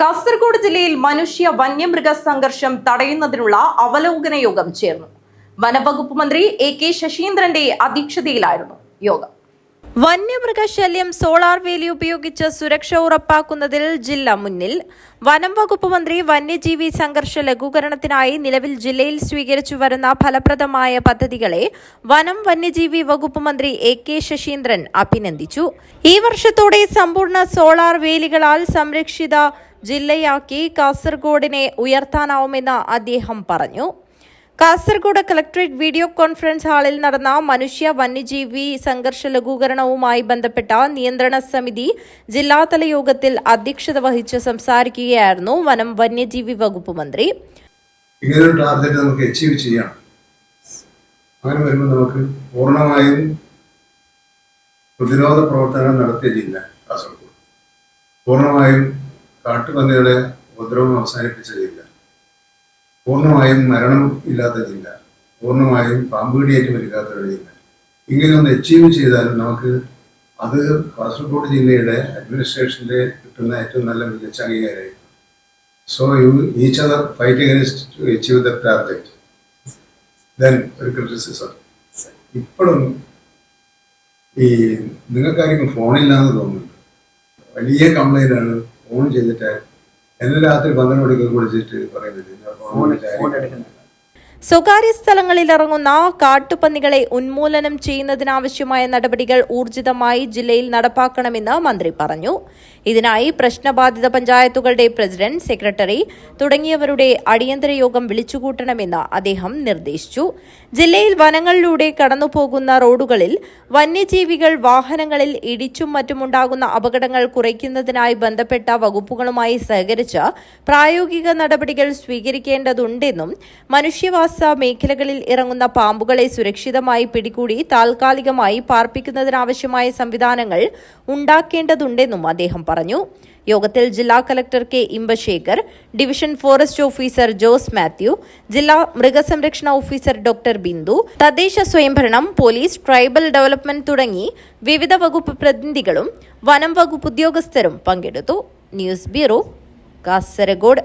കാസർഗോഡ് ജില്ലയിൽ മനുഷ്യ വന്യമൃഗ സംഘർഷം തടയുന്നതിനുള്ള അവലോകന യോഗം ചേർന്നു. വനവകുപ്പ് മന്ത്രി എ കെ ശശീന്ദ്രന്റെ അധ്യക്ഷതയിലായിരുന്നു യോഗം. വന്യമൃഗശല്യം സോളാർ വേലി ഉപയോഗിച്ച് സുരക്ഷ ഉറപ്പാക്കുന്നതിൽ ജില്ല മുന്നിൽ. വനം വകുപ്പ് മന്ത്രി വന്യജീവി സംഘർഷ ലഘൂകരണത്തിനായി നിലവിൽ ജില്ലയിൽ സ്വീകരിച്ചു വരുന്ന ഫലപ്രദമായ പദ്ധതികളെ വനം വന്യജീവി വകുപ്പ് മന്ത്രി എ കെ ശശീന്ദ്രൻ അഭിനന്ദിച്ചു. ഈ വർഷത്തോടെ സമ്പൂർണ സോളാർ വേലികളാൽ സംരക്ഷിത ജില്ലയാക്കി കാസർഗോഡിനെ ഉയർത്താനാവുമെന്ന് അദ്ദേഹം പറഞ്ഞു. കാസർഗോഡ് കളക്ടറേറ്റ് വീഡിയോ കോൺഫറൻസ് ഹാളിൽ നടന്ന മനുഷ്യ വന്യജീവി സംഘർഷ ലഘൂകരണവുമായി ബന്ധപ്പെട്ട നിയന്ത്രണ സമിതി ജില്ലാതല യോഗത്തിൽ അധ്യക്ഷത വഹിച്ച് സംസാരിക്കുകയായിരുന്നു വനം വന്യജീവി വകുപ്പ് മന്ത്രി. ഇങ്ങനൊരു ടാർഗറ്റ് നമുക്ക് അച്ചീവ് ചെയ്യാം. അങ്ങനെ വരുമ്പോൾ നമുക്ക് പൂർണമായും പ്രതിരോധ പ്രവർത്തനം നടത്തിയ ജില്ല കാസർഗോഡ്. പൂർണമായും കാട്ടുപന്നികളെ ഉപദ്രവം അവസാനിപ്പിച്ച ജില്ല. പൂർണമായും മരണം ഇല്ലാത്ത ജില്ല പൂർണമായും പാമ്പുകടിയേറ്റ് വരിക്കാത്ത ഒരു ജില്ല ഇങ്ങനെ ഒന്ന് അച്ചീവ് ചെയ്താൽ നമുക്ക് അത് കാസർഗോഡ് ജില്ലയുടെ അഡ്മിനിസ്ട്രേഷനിലെ കിട്ടുന്ന ഏറ്റവും നല്ല മികച്ച അംഗീകാരമായിരുന്നു so you each other fight against achieve the target. Then ഒരു ക്രിറ്റിസിസം ഇപ്പോഴും ഈ നിങ്ങൾക്കായിരിക്കും ഫോണില്ലാന്ന് തോന്നുന്നുണ്ട്. വലിയ കംപ്ലൈന്റ് ആണ്. ഫോൺ ചെയ്തിട്ട് എന്നെ രാത്രി പന്ത്രണ്ട് മണിക്ക് വിളിച്ചിട്ട് പറയുന്നത്. സ്വകാര്യ സ്ഥലങ്ങളിൽ ഇറങ്ങുന്ന കാട്ടുപന്നികളെ ഉന്മൂലനം ചെയ്യുന്നതിനാവശ്യമായ നടപടികൾ ഊർജിതമായി ജില്ലയിൽ നടപ്പാക്കണമെന്ന് മന്ത്രി പറഞ്ഞു. ഇതിനായി പ്രശ്നബാധിത പഞ്ചായത്തുകളുടെ പ്രസിഡന്റ് സെക്രട്ടറി തുടങ്ങിയവരുടെ അടിയന്തര യോഗം വിളിച്ചുകൂട്ടണമെന്ന് അദ്ദേഹം നിർദ്ദേശിച്ചു. ജില്ലയിൽ വനങ്ങളിലൂടെ കടന്നുപോകുന്ന റോഡുകളിൽ വന്യജീവികൾ വാഹനങ്ങളിൽ ഇടിച്ചും മറ്റുമുണ്ടാകുന്ന അപകടങ്ങൾ കുറയ്ക്കുന്നതിനായി ബന്ധപ്പെട്ട വകുപ്പുകളുമായി സഹകരിച്ച് പ്രായോഗിക നടപടികൾ സ്വീകരിക്കേണ്ടതുണ്ടെന്നും മനുഷ്യവാസ മേഖലകളിൽ ഇറങ്ങുന്ന പാമ്പുകളെ സുരക്ഷിതമായി പിടികൂടി താൽക്കാലികമായി പാർപ്പിക്കുന്നതിനാവശ്യമായ സംവിധാനങ്ങൾ ഉണ്ടാക്കേണ്ടതുണ്ടെന്നും അദ്ദേഹം പറഞ്ഞു. യോഗത്തിൽ ജില്ലാ collector K Imbasekhar division forest officer Jose Mathew ജില്ലാ മൃഗസംരക്ഷണ ഓഫീസർ ഡോക്ടർ ബിന്ദു തദ്ദേശ സ്വയംഭരണം പോലീസ് ട്രൈബൽ ഡെവലപ്മെന്റ് തുടങ്ങി വിവിധ വകുപ്പ് പ്രതിനിധികളും വനം വകുപ്പ് ഉദ്യോഗസ്ഥരും പങ്കെടുത്തു. News bureau Kasaragod.